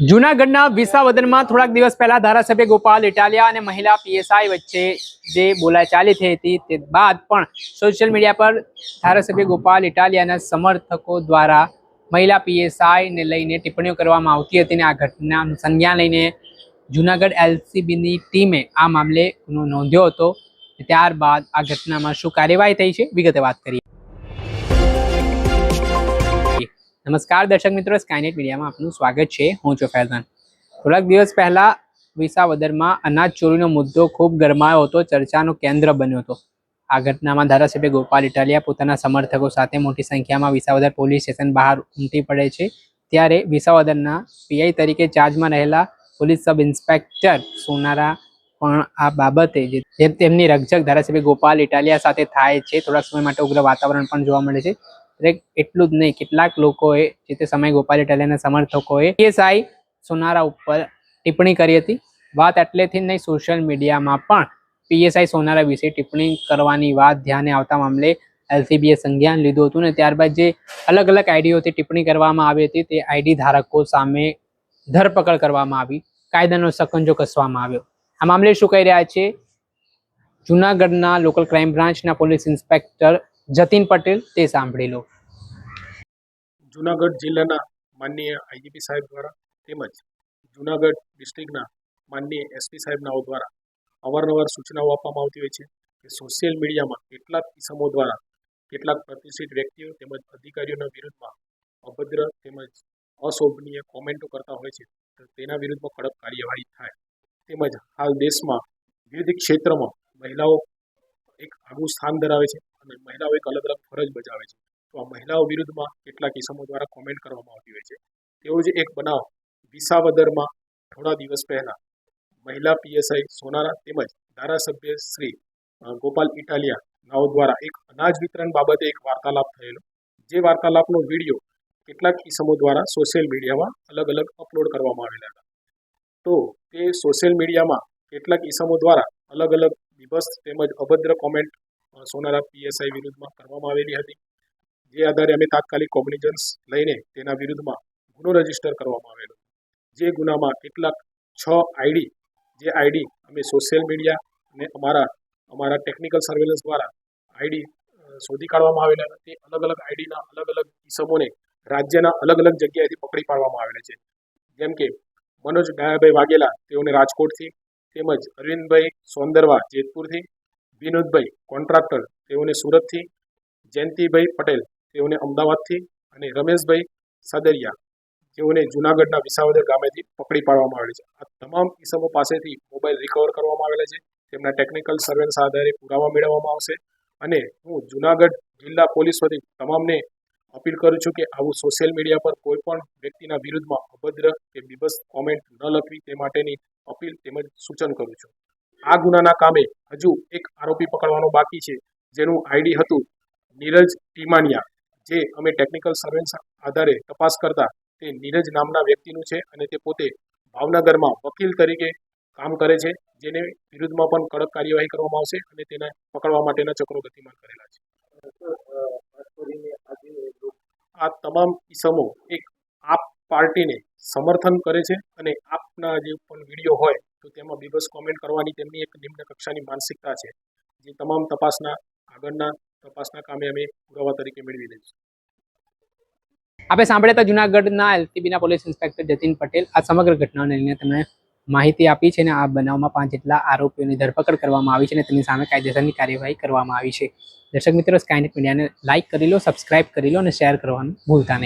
જૂનાગઢના વિસાવદનમાં થોડાક દિવસ પહેલા ધારાસભ્ય ગોપાલ ઇટાલિયા અને મહિલા પીએસઆઈ વચ્ચે જે બોલાચાલી થઈ હતી, તે બાદ પણ સોશિયલ મીડિયા પર ધારાસભ્ય ગોપાલ ઇટાલિયાના સમર્થકો દ્વારા મહિલા પીએસઆઈને લઈને ટિપ્પણીઓ કરવામાં આવતી હતી અને આ ઘટનાનું સંજ્ઞાન લઈને જૂનાગઢ એલસીબીની ટીમે આ મામલે ગુનો નોંધ્યો હતો. ત્યારબાદ આ ઘટનામાં શું કાર્યવાહી થઈ છે, વિગતે વાત કરીએ. નમસ્કાર દર્શક મિત્રો સ્કાયનેટ મીડિયામાં આપનું સ્વાગત છે. હું છું ફૈઝાન. થોડાક દિવસ પહેલાં વિસાવદરમાં અનાજ ચોરીનો મુદ્દો ખૂબ ગરમાયો હતો, ચર્ચાનું કેન્દ્ર બન્યો હતો. આ ઘટનામાં ધારાસભ્ય ગોપાલ ઇટાલિયા પોતાના સમર્થકો સાથે મોટી સંખ્યામાં વિસાવદર પોલીસ સ્ટેશન બહાર ઉમટી પડે છે. ત્યારે વિસાવદરના પીઆઈ તરીકે ચાર્જમાં રહેલા પોલીસ સબ ઇન્સ્પેક્ટર સોનારા પણ આ બાબતે જે તેમની રકઝક ધારાસભ્ય ગોપાલ ઇટાલિયા સાથે થાય છે. થોડાક સમય માટે ઉગ્ર વાતાવરણ પણ જોવા મળે છે. એટલું જ નહીં, કેટલાક લોકોએ જે તે સમયે ગોપાલ ઇટાલિયાના સમર્થકોએ પીએસઆઈ સોનારા ઉપર ટિપ્પણી કરી હતી. વાત એટલેથી નહીં, સોશિયલ મીડિયામાં પણ પીએસઆઈ સોનારા વિશે ટિપ્પણી કરવાની વાત ધ્યાને આવતા મામલે એલસીબીએ સંજ્ઞાન લીધું હતું ને ત્યારબાદ જે અલગ અલગ આઈડીઓથી ટિપ્પણી કરવામાં આવી હતી, તે આઈડી ધારકો સામે ધરપકડ કરવામાં આવી, કાયદાનો સકંજો કસવામાં આવ્યો. આ મામલે શું કહી રહ્યા છે? જુનાગઢના લોકલ ક્રાઇમ બ્રાન્ચના પોલીસ ઇન્સ્પેક્ટર જતીન પટેલ તે સાંભળી લો. જુનાગઢ જિલ્લાના માનનીય આઈજીપી સાહેબ દ્વારા તેમજ જુનાગઢ ડિસ્ટ્રિક્ટના માનનીય એસપી સાહેબનાઓ દ્વારા અવારનવાર સૂચનાઓ આપવામાં આવતી હોય છે કે સોશિયલ મીડિયામાં કેટલાક કિસમો દ્વારા કેટલાક પ્રતિષ્ઠિત વ્યક્તિઓ તેમજ અધિકારીઓના વિરુદ્ધમાં અભદ્ર તેમજ અશોભનીય કોમેન્ટો કરતા હોય છે. તો તેના વિરુદ્ધમાં કડક કાર્યવાહી થાય. તેમજ હાલ દેશમાં વિવિધ ક્ષેત્રમાં મહિલાઓ એક આગવું સ્થાન ધરાવે છે. અને મહિલાઓ એક અલગ અલગ ફરજ બજાવે છે. તો આ મહિલાઓ વિરુદ્ધમાં કેટલાક કિસ્સાઓ દ્વારા કોમેન્ટ કરવામાં આવતી હોય છે. તેવો જ એક બનાવ વિસાવદરમાં થોડા દિવસ પહેલા મહિલા પીએસઆઈ સોનારા તેમજ ધારાસભ્ય શ્રી ગોપાલ ઇટાલિયા નાઓ દ્વારા એક અનાજ વિતરણ બાબતે એક વાર્તાલાપ થયેલો. જે વાર્તાલાપનો વીડિયો કેટલાક કિસ્સાઓ દ્વારા સોશિયલ મીડિયામાં અલગ અલગ અપલોડ કરવામાં આવેલા હતા. તો તે સોશિયલ મીડિયામાં કેટલાક ઇસમો દ્વારા અલગ અલગ વિભસ્ત તેમજ અભદ્ર કોમેન્ટ સોનારા પીએસઆઈ વિરુદ્ધમાં કરવામાં આવેલી હતી. જે આધારે અમે તાત્કાલિક કોગ્નિઝન્સ લઈને તેના વિરુદ્ધમાં ગુનો રજિસ્ટર કરવામાં આવેલો. જે ગુનામાં કેટલાક છ આઈડી, જે આઈડી અમે સોશિયલ મીડિયા અને અમારા અમારા ટેકનિકલ સર્વેલન્સ દ્વારા આઈડી શોધી કાઢવામાં આવેલા તે અલગ અલગ આઈડીના અલગ અલગ ઇસમોને રાજ્યના અલગ અલગ જગ્યાએથી પકડી પાડવામાં આવેલા છે. જેમ કે મનોજ ડાયાભાઈ વાઘેલા તેઓને રાજકોટથી, તેમજ અરવિંદભાઈ સોંદરવા જેતપુરથી વિનોદભાઈ, કોન્ટ્રાક્ટર, તેઓને સુરતથી, જયંતિભાઈ પટેલ, તેઓને અમદાવાદથી અને રમેશભાઈ સાદરિયા, જેઓને જૂનાગઢના વિસાવદર ગામેથી પકડી પાડવામાં આવેલ છે. આ તમામ ઇસમો પાસેથી મોબાઈલ રિકવર કરવામાં આવેલા છે. તેમના ટેકનિકલ સર્વેલન્સ આધારે પુરાવા મેળવવામાં આવશે અને હું જૂનાગઢ જિલ્લા પોલીસ વતી તમામને અપીલ કરું છું કે આવું સોશિયલ મીડિયા પર કોઈ પણ વ્યક્તિના વિરુદ્ધમાં અભદ્ર કે બીબસ કોમેન્ટ ન લખવી તે માટેની અપીલ તેમજ સૂચન કરું છું. આ ગુનાના કામે હજુ એક આરોપી પકડવાનો બાકી છે. જેનું આઈડી હતું નીરજ ટીમાનિયા. જે અમે ટેકનિકલ સર્વેન્સ આધારે તપાસ કરતા તે નીરજ નામના વ્યક્તિનું છે અને તે પોતે ભાવનગરમાં વકીલ તરીકે કામ કરે છે. જેને વિરુદ્ધમાં પણ કડક કાર્યવાહી કરવામાં આવશે અને તેને પકડવા માટેના ચક્રો ગતિમાન કરેલા છે. આ તમામ ઇસમો એક આપ પાર્ટીને સમર્થન કરે છે અને આપના જે પણ વીડિયો હોય તો તેમાં બીબસ કોમેન્ટ કરવાની તેમની એક નિમ્ન કક્ષાની માનસિકતા છે. જે તમામ તપાસના, આગળના તપાસના કામે અમે પુરાવા તરીકે મેળવી લઈશું આપણે સાંભળ્યા હતા જુનાગઢના એલસીબીના પોલીસ ઇન્સ્પેક્ટર જતીન પટેલ. આ સમગ્ર ઘટનાને લઈને તેમણે માહિતી આપી છે અને આ બનાવમાં પાંચ જેટલા આરોપીઓની ધરપકડ કરવામાં આવી છે અને તેમની સામે કાયદેસરની કાર્યવાહી કરવામાં આવી છે. દર્શક મિત્રો સ્કાયનેટ મીડિયાને લાઇક કરી લો સબસ્ક્રાઇબ કરી લો અને શેર કરવાનું ભૂલતા નહીં.